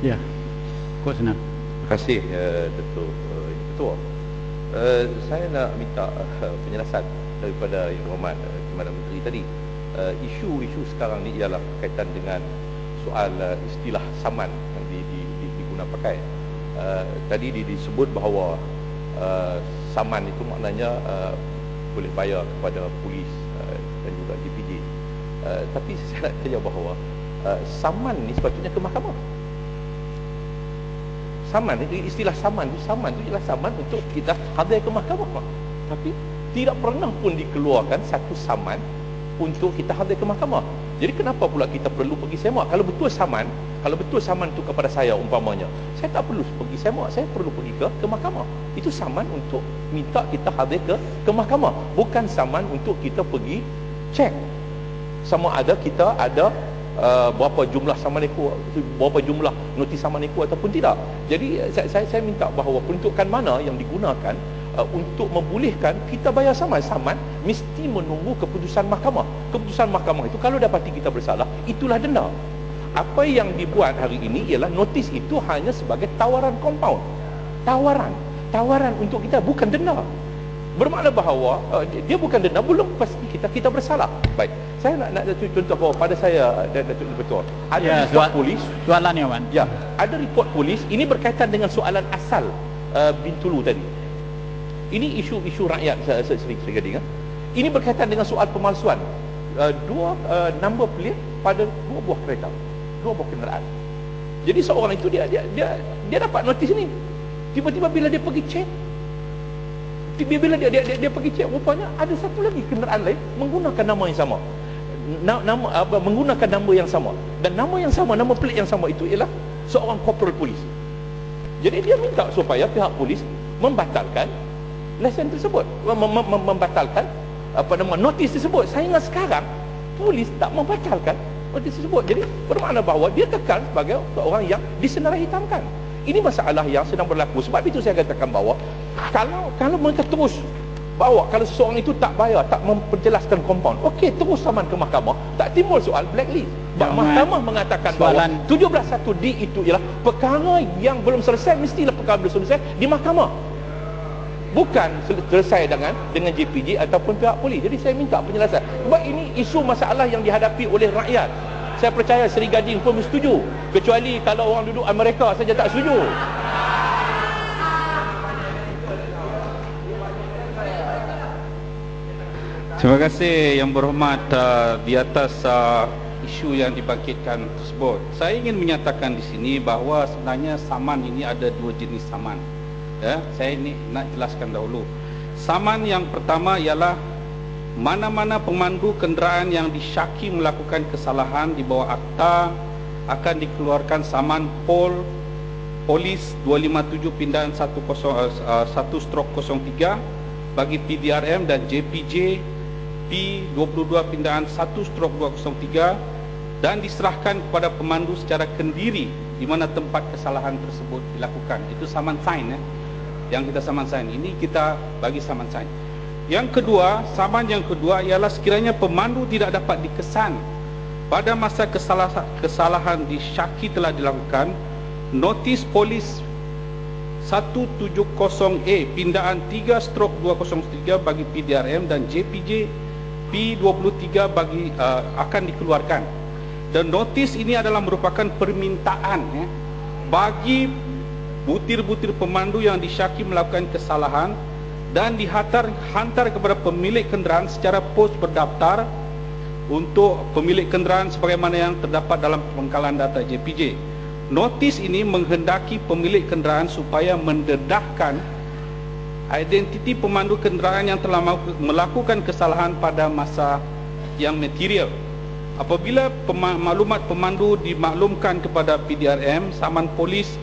Ya. Kok senang. Terima kasih uh, Datuk uh, Ketua. Uh, saya nak minta uh, penjelasan daripada Yang Berhormat uh, Kepada Menteri tadi. Uh, isu-isu sekarang ni ialah berkaitan dengan soal uh, istilah saman yang di, di, di, diguna pakai. Uh, tadi di, disebut bahawa uh, saman itu maknanya uh, boleh bayar kepada polis uh, dan juga DPJ. Uh, tapi saya nak tanya bahawa uh, saman ni sepatutnya ke mahkamah saman istilah saman itu saman itu ialah saman untuk kita hadir ke mahkamah. Tapi tidak pernah pun dikeluarkan satu saman untuk kita hadir ke mahkamah. Jadi kenapa pula kita perlu pergi semak? Kalau betul saman kalau betul saman itu kepada saya umpamanya saya tak perlu pergi semak. Saya perlu pergi ke ke mahkamah. Itu saman untuk minta kita hadir ke ke mahkamah. Bukan saman untuk kita pergi cek sama ada kita ada uh, berapa jumlah samaniku berapa jumlah notis samaniku ataupun tidak. Jadi saya, saya saya minta bahawa peruntukan mana yang digunakan uh, untuk membolehkan kita bayar saman saman mesti menunggu keputusan mahkamah. Keputusan mahkamah itu kalau dapati kita bersalah itulah denda. Apa yang dibuat hari ini ialah notis itu hanya sebagai tawaran compound. Tawaran. Tawaran untuk kita bukan denda bermakna bahawa uh, dia bukan denda belum pasti kita kita bersalah. Baik. Saya nak nak contoh bahawa pada saya dan Datuk Betul ada Ya, report soal- polis. Soalan ni Wan. ya. Ada report polis ini berkaitan dengan soalan asal uh, Bintulu tadi. Ini isu-isu rakyat saya saya sering sering gading, ah. ini berkaitan dengan soal pemalsuan. Uh, dua uh, number plate pada dua buah kereta. Dua buah kenderaan. Jadi seorang itu dia dia dia dia dapat notis ni. Tiba-tiba bila dia pergi cek Tiba bila dia dia, dia, dia pergi cek rupanya ada satu lagi kenderaan lain menggunakan nama yang sama. Na, nama apa menggunakan nama yang sama dan nama yang sama nama plate yang sama itu ialah seorang corporal polis. Jadi dia minta supaya pihak polis membatalkan lesen tersebut, mem, mem, membatalkan apa nama notis tersebut. Sehingga sekarang polis tak membatalkan notis tersebut. Jadi bermakna bahawa dia kekal sebagai seorang yang disenarai hitamkan. Ini masalah yang sedang berlaku. Sebab itu saya katakan bahawa kalau kalau mereka terus bawa kalau seseorang itu tak bayar, tak memperjelaskan compound, okey terus saman ke mahkamah, tak timbul soal blacklist. Sebab Ya, mahkamah mengatakan bahawa soalan- 171D itu ialah perkara yang belum selesai mestilah perkara belum selesai di mahkamah. Bukan sel- selesai dengan dengan JPJ ataupun pihak polis. Jadi saya minta penjelasan. Sebab ini isu masalah yang dihadapi oleh rakyat. Saya percaya Seri Gading pun setuju. Kecuali kalau orang duduk Amerika saja tak setuju. Terima kasih yang berhormat uh, di atas uh, isu yang dibangkitkan tersebut. Saya ingin menyatakan di sini bahawa sebenarnya saman ini ada dua jenis saman. Ya, saya ini nak jelaskan dahulu. Saman yang pertama ialah mana-mana pemandu kenderaan yang disyaki melakukan kesalahan di bawah akta akan dikeluarkan saman pol polis 257 pindahan 10 uh, 1 strok 03 bagi PDRM dan JPJ P22 pindahan 1 strok 203 dan diserahkan kepada pemandu secara kendiri di mana tempat kesalahan tersebut dilakukan. Itu saman sign ya. Yang kita saman sign. Ini kita bagi saman sign. Yang kedua, saman yang kedua ialah sekiranya pemandu tidak dapat dikesan pada masa kesalahan, kesalahan disyaki telah dilakukan, notis polis 170A pindaan 3 strok 203 bagi PDRM dan JPJ P23 bagi uh, akan dikeluarkan. Dan notis ini adalah merupakan permintaan ya, bagi butir-butir pemandu yang disyaki melakukan kesalahan dan dihantar hantar kepada pemilik kenderaan secara pos berdaftar untuk pemilik kenderaan sebagaimana yang terdapat dalam pengkalan data JPJ. Notis ini menghendaki pemilik kenderaan supaya mendedahkan identiti pemandu kenderaan yang telah melakukan kesalahan pada masa yang material. Apabila pema- maklumat pemandu dimaklumkan kepada PDRM, saman polis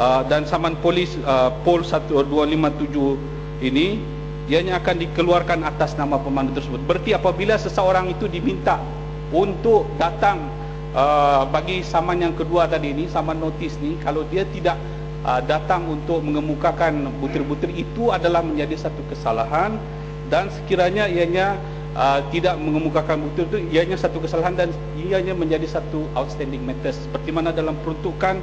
uh, dan saman polis uh, Pol 1257 ini, ianya akan dikeluarkan atas nama pemandu tersebut. Berarti apabila seseorang itu diminta untuk datang uh, bagi saman yang kedua tadi ini, saman notis ni, kalau dia tidak uh, datang untuk mengemukakan butir-butir itu adalah menjadi satu kesalahan dan sekiranya ianya uh, tidak mengemukakan butir itu ianya satu kesalahan dan ianya menjadi satu outstanding matter seperti mana dalam peruntukan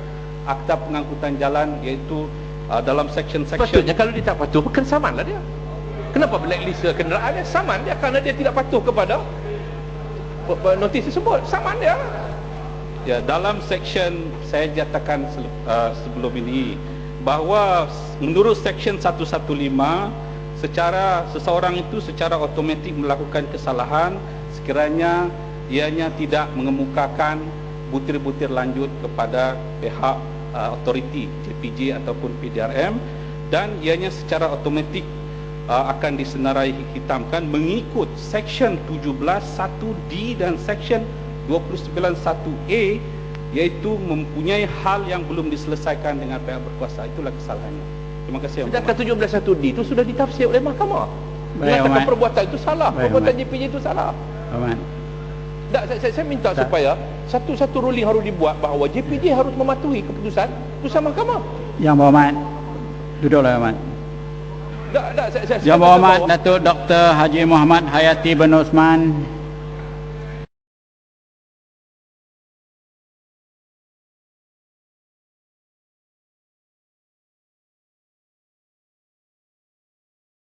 Akta Pengangkutan Jalan iaitu uh, dalam section-section Sepatutnya kalau dia tak patuh, bukan saman lah dia. Kenapa blacklist kenderaan dia? Saman dia kerana dia tidak patuh kepada notis tersebut. Saman dia. Ya, dalam section saya nyatakan sel- uh, sebelum ini bahawa menurut section 115 secara seseorang itu secara automatik melakukan kesalahan sekiranya ianya tidak mengemukakan butir-butir lanjut kepada pihak uh, autoriti JPJ ataupun PDRM dan ianya secara automatik uh, akan disenarai hitamkan mengikut section 17 1D dan section 291A iaitu mempunyai hal yang belum diselesaikan dengan pihak berkuasa itulah kesalahannya terima kasih Sedangkan 171D itu sudah ditafsir oleh mahkamah. Baik, Mengatakan Ahmad. perbuatan itu salah, Baik, perbuatan. JPJ itu salah. Ahmad. Tak, saya, saya, saya minta Tak. supaya satu-satu ruling harus dibuat bahawa JPJ harus mematuhi keputusan keputusan mahkamah. Yang berhormat. Duduklah Ahmad. Tak, tak, saya, saya, Yang berhormat Datuk Dr. Haji Muhammad Hayati bin Osman